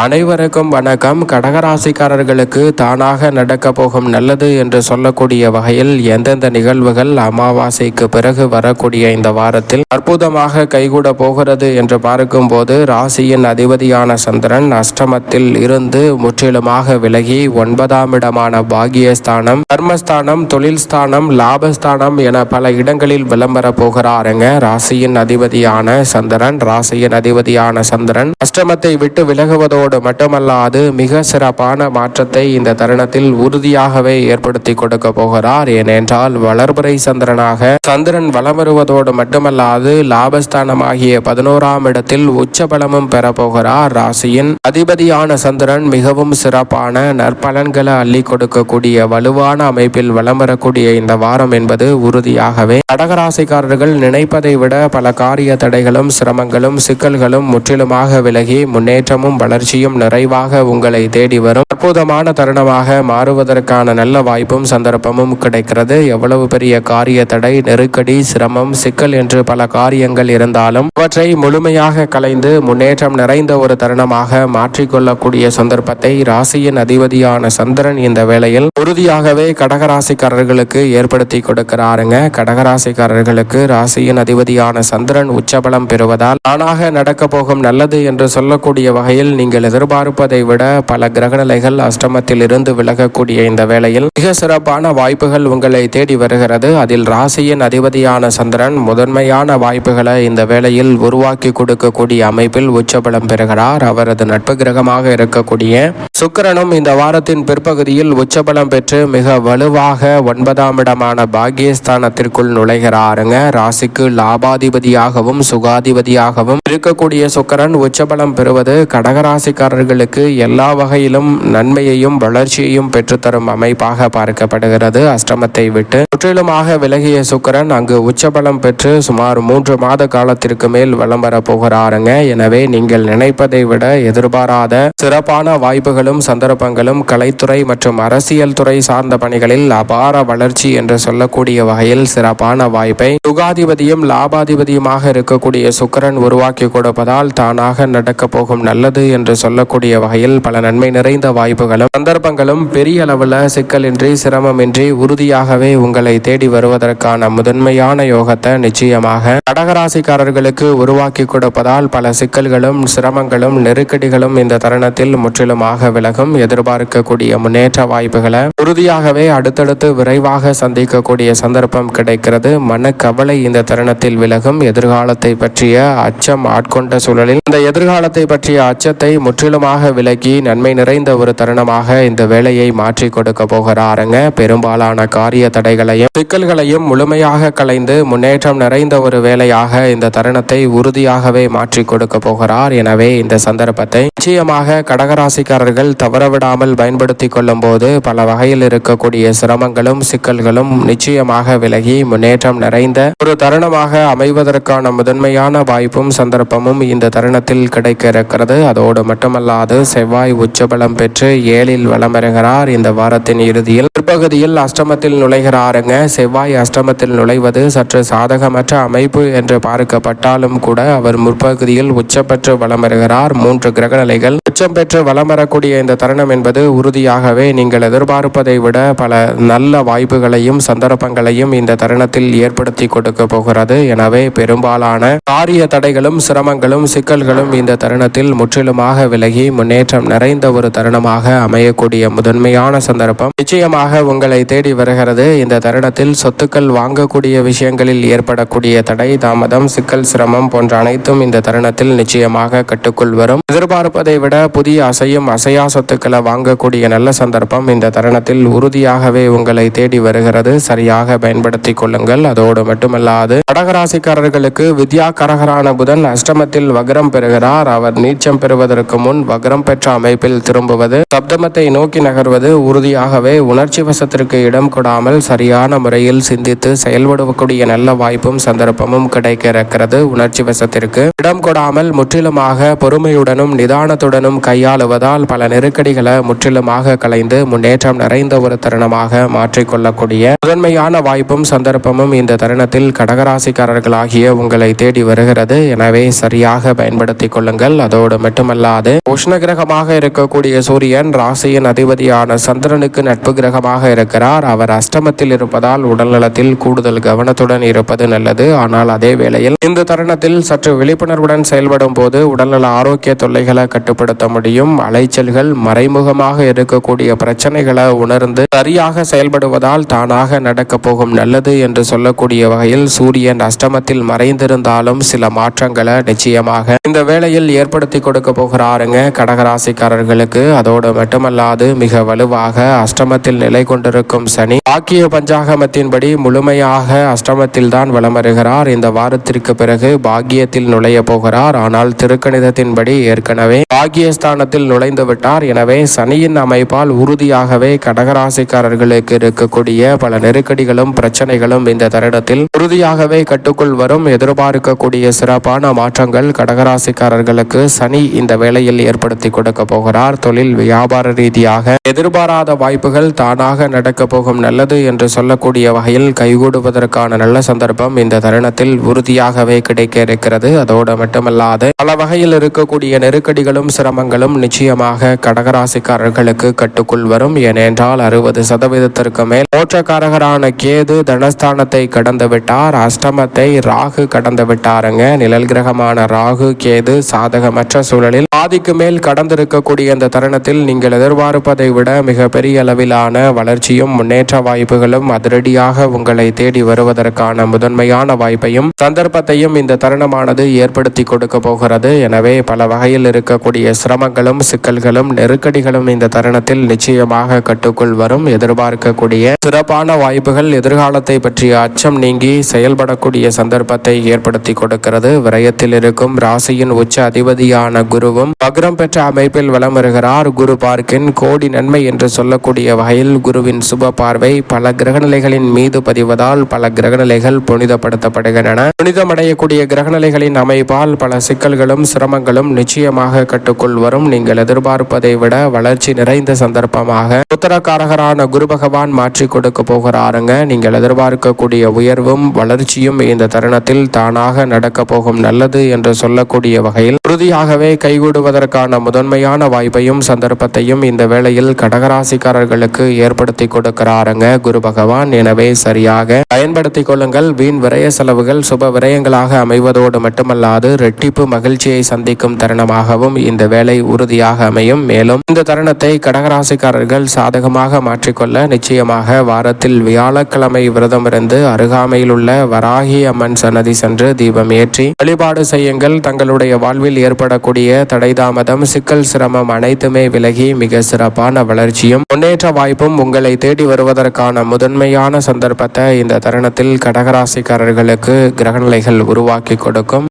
அனைவருக்கும் வணக்கம். கடகராசிக்காரர்களுக்கு தானாக நடக்க போகும் நல்லது என்று சொல்லக்கூடிய வகையில் எந்தெந்த நிகழ்வுகள் அமாவாசைக்கு பிறகு வரக்கூடிய இந்த வாரத்தில் அற்புதமாக கைகூட போகிறது என்று பார்க்கும்போது ராசியின் அதிபதியான சந்திரன் அஷ்டமத்தில் இருந்து முற்றிலுமாக விலகி ஒன்பதாம் இடமான பாகியஸ்தானம் கர்மஸ்தானம் தொழில் ஸ்தானம் லாபஸ்தானம் என பல இடங்களில் விளம்பர போகிறாருங்க. ராசியின் அதிபதியான சந்திரன் ராசியின் அதிபதியான சந்திரன் அஷ்டமத்தை விட்டு விலகுவதோடு மட்டுமல்லாது மிக சிறப்பான மாற்றத்தை இந்த தருணத்தில் உறுதியாகவே ஏற்படுத்தி கொடுக்க போகிறார். ஏனென்றால் வளர்புரை சந்திரனாக சந்திரன் வலம் வருவதோடு மட்டுமல்லாது லாபஸ்தானமாகிய பதினோராம் இடத்தில் உச்ச பலமும் பெறப்போகிறார் ராசியின் அதிபதியான சந்திரன் மிகவும் சிறப்பான நற்பலன்களை அள்ளி கொடுக்கக்கூடிய வலுவான அமைப்பில் வலம் வரக்கூடிய இந்த வாரம் என்பது உறுதியாகவே கடகராசிக்காரர்கள் நினைப்பதை விட பல காரிய தடைகளும் சிரமங்களும் சிக்கல்களும் முற்றிலுமாக விலகி முன்னேற்றமும் வளர்ச்சி வளர்ச்சியும் நிறைவாக உங்களை தேடி வரும். அற்புதமான தருணமாக மாறுவதற்கான நல்ல வாய்ப்பும் சந்தர்ப்பமும் கிடைக்கிறது. எவ்வளவு பெரிய காரிய தடை நெருக்கடி சிரமம் சிக்கல் என்று பல காரியங்கள் இருந்தாலும் அவற்றை முழுமையாக கலைந்து முன்னேற்றம் நிறைந்த ஒரு தருணமாக மாற்றிக்கொள்ளக்கூடிய சந்தர்ப்பத்தை ராசியின் அதிபதியான சந்திரன் இந்த வேளையில் உறுதியாகவே கடகராசிக்காரர்களுக்கு ஏற்படுத்தி கொடுக்கிறாருங்க. கடகராசிக்காரர்களுக்கு ராசியின் அதிபதியான சந்திரன் உச்சபலம் பெறுவதால் தானாக நடக்க போகும் நல்லது என்று சொல்லக்கூடிய வகையில் நீங்கள் எதிர்பார்ப்பதை விட பல கிரகநிலைகள் அஷ்டமத்தில் இருந்து விலகக்கூடிய இந்த வேளையில் மிக சிறப்பான வாய்ப்புகள் உங்களை தேடி வருகிறது. அதில் ராசியின் அதிபதியான சந்திரன் முதன்மையான வாய்ப்புகளை இந்த வேளையில் உருவாக்கி கொடுக்கக்கூடிய அமைப்பில் உச்சபலம் பெறுகிறார். அவரது நட்பு கிரகமாக இருக்கக்கூடிய சுக்கிரனும் இந்த வாரத்தின் பிற்பகுதியில் உச்சபலம் பெற்று மிக வலுவாக ஒன்பதாம் இடமான பாக்கியஸ்தானத்திற்குள் நுழைகிறாருங்க. ராசிக்கு லாபாதிபதியாகவும் சுகாதிபதியாகவும் இருக்கக்கூடிய சுக்கரன் உச்சபலம் பெறுவது கடகராசி ராசிக்காரர்களுக்கு எல்லா வகையிலும் நன்மையையும் வளர்ச்சியையும் பெற்றுத்தரும் அமைப்பாக பார்க்கப்படுகிறது. அஷ்டமத்தை விட்டு முற்றிலுமாக விலகிய சுக்கிரன் அங்கு உச்சபலம் பெற்று சுமார் மூன்று மாத காலத்திற்கு மேல் வலம் வரப்போகிறாருங்க எனவே நீங்கள் நினைப்பதை விட எதிர்பாராத சிறப்பான வாய்ப்புகளும் சந்தர்ப்பங்களும் கலைத்துறை மற்றும் அரசியல் துறை சார்ந்த பணிகளில் அபார வளர்ச்சி என்று சொல்லக்கூடிய வகையில் சிறப்பான வாய்ப்பை சுகாதிபதியும் லாபாதிபதியுமாக இருக்கக்கூடிய சுக்கிரன் உருவாக்கி கொடுப்பதால் தானாக நடக்க போகும் நல்லது என்று சொல்லக்கூடிய வகையில் பல நன்மை நிறைந்த வாய்ப்புகளும் சந்தர்ப்பங்களும் பெரிய அளவில் சிக்கலின்றி சிரமமின்றி உறுதியாகவே உங்களை தேடி வருவதற்கான முதன்மையான யோகத்தை நிச்சயமாக கடகராசிக்காரர்களுக்கு உருவாக்கி கொடுப்பதால் பல சிக்கல்களும் சிரமங்களும் நெருக்கடிகளும் இந்த தருணத்தில் முற்றிலுமாக விலகும். எதிர்பார்க்கக்கூடிய முன்னேற்ற வாய்ப்புகளை உறுதியாகவே அடுத்தடுத்து விரைவாக சந்திக்கக்கூடிய சந்தர்ப்பம் கிடைக்கிறது. மனக்கவலை இந்த தருணத்தில் விலகும். எதிர்காலத்தை பற்றிய அச்சம் ஆட்கொண்ட சூழலில் இந்த எதிர்காலத்தை பற்றிய அச்சத்தை முற்றிலுமாக விலகி நன்மை நிறைந்த ஒரு தருணமாக இந்த வேலையை மாற்றி கொடுக்க போகிறாருங்க. பெரும்பாலான காரிய தடைகளையும் சிக்கல்களையும் முழுமையாக கலைந்து முன்னேற்றம் நிறைந்த ஒரு வேலையாக இந்த தருணத்தை உறுதியாகவே மாற்றி கொடுக்க போகிறார். எனவே இந்த சந்தர்ப்பத்தை நிச்சயமாக கடகராசிக்காரர்கள் தவறவிடாமல் பயன்படுத்தி கொள்ளும் போது பல வகையில் இருக்கக்கூடிய சிரமங்களும் சிக்கல்களும் நிச்சயமாக விலகி முன்னேற்றம் நிறைந்த ஒரு தருணமாக அமைவதற்கான முதன்மையான வாய்ப்பும் சந்தர்ப்பமும் இந்த தருணத்தில் கிடைக்க இருக்கிறது. அதோடு மட்டுமல்லாது செவ்வாய் உச்சபலம் பெற்று ஏழில் வலம் இந்த வாரத்தின் இறுதியில் பிற்பகுதியில் அஷ்டமத்தில் நுழைகிறாருங்க. செவ்வாய் அஷ்டமத்தில் நுழைவது சற்று சாதகமற்ற அமைப்பு என்று பார்க்கப்பட்டாலும் கூட அவர் முற்பகுதியில் உச்சம் பெற்று வலம் வருகிறார் மூன்று கிரகநிலைகள் உச்சம் பெற்று வளம் வரக்கூடிய இந்த தருணம் என்பது உறுதியாகவே நீங்கள் எதிர்பார்ப்பதை விட பல நல்ல வாய்ப்புகளையும் சந்தர்ப்பங்களையும் இந்த தருணத்தில் ஏற்படுத்தி கொடுக்க போகிறது. எனவே பெரும்பாலான காரிய தடைகளும் சிரமங்களும் சிக்கல்களும் இந்த தருணத்தில் முற்றிலுமாக விலகி முன்னேற்றம் நிறைந்த ஒரு தருணமாக அமையக்கூடிய முதன்மையான சந்தர்ப்பம். நிச்சயமாக உங்களை தேடி வருகிறது. இந்த தருணத்தில் சொத்துக்கள் வாங்கக்கூடிய விஷயங்களில் ஏற்படக்கூடிய தடை தாமதம் சிக்கல் சிரமம் போன்ற அனைத்தும் இந்த தருணத்தில் நிச்சயமாக கட்டுக்குள் வரும். எதிர்பார்ப்பதை விட புதிய அசையும் அசையா சொத்துக்களை வாங்கக்கூடிய நல்ல சந்தர்ப்பம் இந்த தருணத்தில் உறுதியாகவே உங்களை தேடி வருகிறது. சரியாக பயன்படுத்தி கொள்ளுங்கள். அதோடு மட்டுமல்லாது கடகராசிக்காரர்களுக்கு வித்யா கரகரான புதன் அஷ்டமத்தில் வக்ரம் பெறுகிறார். அவர் நீச்சம் பெறுவதற்கு முன் வக்ரம் பெற்ற அமைப்பில் திரும்புவது சப்தமத்தை நோக்கி நகர்வது உறுதியாகவே உணர்ச்சி வசத்திற்கு இடம் கொடாமல் சரியான முறையில் சிந்தித்து செயல்படக்கூடிய நல்ல வாய்ப்பும் சந்தர்ப்பமும் கிடைக்க இருக்கிறது உணர்ச்சி வசத்திற்கு. இடம் கொடாமல் முற்றிலுமாக பொறுமையுடனும் நிதானத்துடனும் கையாளுவதால் பல நெருக்கடிகளை முற்றிலுமாக கலைந்து முன்னேற்றம் நிறைந்த ஒரு தருணமாக மாற்றிக்கொள்ளக்கூடிய முதன்மையான வாய்ப்பும் சந்தர்ப்பமும் இந்த தருணத்தில் கடகராசிக்காரர்களாகிய உங்களை தேடி வருகிறது. எனவே சரியாக பயன்படுத்திக் கொள்ளுங்கள். அதோடு மட்டுமல்லாது மட்டுமல்லாது உஷ்ண கிரகமாக இருக்கக்கூடிய சூரியன் ராசியின் அதிபதியான சந்திரனுக்கு நட்பு கிரகமாக இருக்கிறார். அவர் அஷ்டமத்தில் இருப்பதால் உடல்நலத்தில் கூடுதல் கவனத்துடன் இருப்பது நல்லது. ஆனால் அதே வேளையில் இந்த தருணத்தில் சற்று விழிப்புணர்வுடன் செயல்படும் போது உடல்நல ஆரோக்கிய தொல்லைகளை கட்டுப்படுத்த முடியும். அலைச்சல்கள் மறைமுகமாக இருக்கக்கூடிய பிரச்சனைகளை உணர்ந்து சரியாக செயல்படுவதால் தானாக நடக்க போகும் நல்லது என்று சொல்லக்கூடிய வகையில் சூரியன் அஷ்டமத்தில் மறைந்திருந்தாலும் சில மாற்றங்களை நிச்சயமாக இந்த வேளையில் ஏற்படுத்தி கொடுக்க பாருங்க கடகராசிக்காரர்களுக்கு. அதோடு மட்டுமல்லாது மிக வலுவாக அஷ்டமத்தில் நிலை கொண்டிருக்கும் சனி வாக்கிய பஞ்சாகமத்தின்படி முழுமையாக அஷ்டமத்தில் தான் வளமருகிறார். இந்த வாரத்திற்கு பிறகு பாக்கியத்தில் நுழைய போகிறார். ஆனால் திருக்கணிதத்தின்படி ஏற்கனவே பாக்கியஸ்தானத்தில் நுழைந்து விட்டார். எனவே சனியின் அமைப்பால் உறுதியாகவே கடகராசிக்காரர்களுக்கு இருக்கக்கூடிய பல நெருக்கடிகளும் பிரச்சனைகளும் இந்த தருணத்தில் உறுதியாகவே கட்டுக்குள் வரும். எதிர்பார்க்கக்கூடிய சிறப்பான மாற்றங்கள் கடகராசிக்காரர்களுக்கு சனி இந்த வேலை நிலையில் ஏற்படுத்தி கொடுக்க போகிறார். தொழில் வியாபார ரீதியாக எதிர்பாராத வாய்ப்புகள் தானாக நடக்க போகும் நல்லது என்று சொல்லக்கூடிய வகையில் கைகூடுவதற்கான நல்ல சந்தர்ப்பம் இந்த தருணத்தில் உறுதியாகவே கிடைக்க இருக்கிறது. அதோடு மட்டுமல்லாது பல வகையில் இருக்கக்கூடிய நெருக்கடிகளும் சிரமங்களும் நிச்சயமாக கடகராசிக்காரர்களுக்கு கட்டுக்குள் வரும். ஏனென்றால் அறுபது சதவீதத்திற்கு மேல் மோற்றக்காரகரான கேது தனஸ்தானத்தை கடந்து விட்டார் அஷ்டமத்தை ராகு கடந்து விட்டாருங்க நிழல் கிரகமான ராகு கேது சாதகமற்ற சூழலில் பாதிக்கு மேல் கடந்திருக்கக்கூடிய இந்த தருணத்தில் நீங்கள் எதிர்பார்ப்பதை விட மிக பெரிய அளவிலான வளர்ச்சியும் முன்னேற்ற வாய்ப்புகளும் அதிரடியாக உங்களை தேடி வருவதற்கான முதன்மையான வாய்ப்பையும் சந்தர்ப்பத்தையும் இந்த தருணமானது ஏற்படுத்தி கொடுக்க போகிறது. எனவே பல வகையில் இருக்கக்கூடிய சிரமங்களும் சிக்கல்களும் நெருக்கடிகளும் இந்த தருணத்தில் நிச்சயமாக கட்டுக்குள் வரும். எதிர்பார்க்கக்கூடிய சிறப்பான வாய்ப்புகள் எதிர்காலத்தை பற்றிய அச்சம் நீங்கி செயல்படக்கூடிய சந்தர்ப்பத்தை ஏற்படுத்தி கொடுக்கிறது. விரயத்தில் இருக்கும் ராசியின் உச்ச அதிபதியான குருவும் வக்ரம் பெற்ற அமைப்பில் வலம் வருகிறார். குரு பார்க்கின் கோடி நன்மை என்று சொல்லக்கூடிய வகையில் குருவின் சுப பார்வை பல கிரகநிலைகளின் மீது பதிவதால் பல கிரகநிலைகள் புனிதப்படுத்தப்படுகின்றன. புனிதமடையக்கூடிய கிரகநிலைகளின் அமைப்பால் பல சிக்கல்களும் சிரமங்களும் நிச்சயமாக கட்டுக்குள் வரும். நீங்கள் எதிர்பார்ப்பதை விட வளர்ச்சி நிறைந்த சந்தர்ப்பமாக உத்தரக்காரகரான குரு பகவான் மாற்றி கொடுக்க போகிறாருங்க. நீங்கள் எதிர்பார்க்கக்கூடிய உயர்வும் வளர்ச்சியும் இந்த தருணத்தில் தானாக நடக்க போகும் நல்லது என்று சொல்லக்கூடிய வகையில் உறுதியாகவே கைகூடுவதற்கான முதன்மையான வாய்ப்பையும் சந்தர்ப்பத்தையும் இந்த வேளையில் கடகராசிக்காரர்களுக்கு ஏற்படுத்தி கொடுக்கிறாருங்க குரு பகவான். எனவே சரியாக பயன்படுத்திக் கொள்ளுங்கள். வீண் விரய செலவுகள் சுப விரயங்களாக அமைவதோடு மட்டுமல்லாது ரெட்டிப்பு மகிழ்ச்சியை சந்திக்கும் தருணமாகவும் இந்த வேலை உறுதியாக அமையும். மேலும் இந்த தருணத்தை கடகராசிக்காரர்கள் சாதகமாக மாற்றிக்கொள்ள நிச்சயமாக வாரத்தில் வியாழக்கிழமை விரதமிருந்து அருகாமையில் உள்ள வராகி அம்மன் சன்னதி சென்று தீபம் ஏற்றி வழிபாடு செய்யுங்கள். தங்களுடைய வாழ்வில் ஏற்படக்கூடிய தடை காலதாமதம் சிக்கல் சிரமம் அனைத்துமே விலகி மிக சிறப்பான வளர்ச்சியும் முன்னேற்ற வாய்ப்பும் உங்களை தேடி வருவதற்கான முதன்மையான சந்தர்ப்பத்தை இந்த தருணத்தில் கடகராசிக்காரர்களுக்கு கிரகநிலைகள் உருவாக்கி கொடுக்கும்.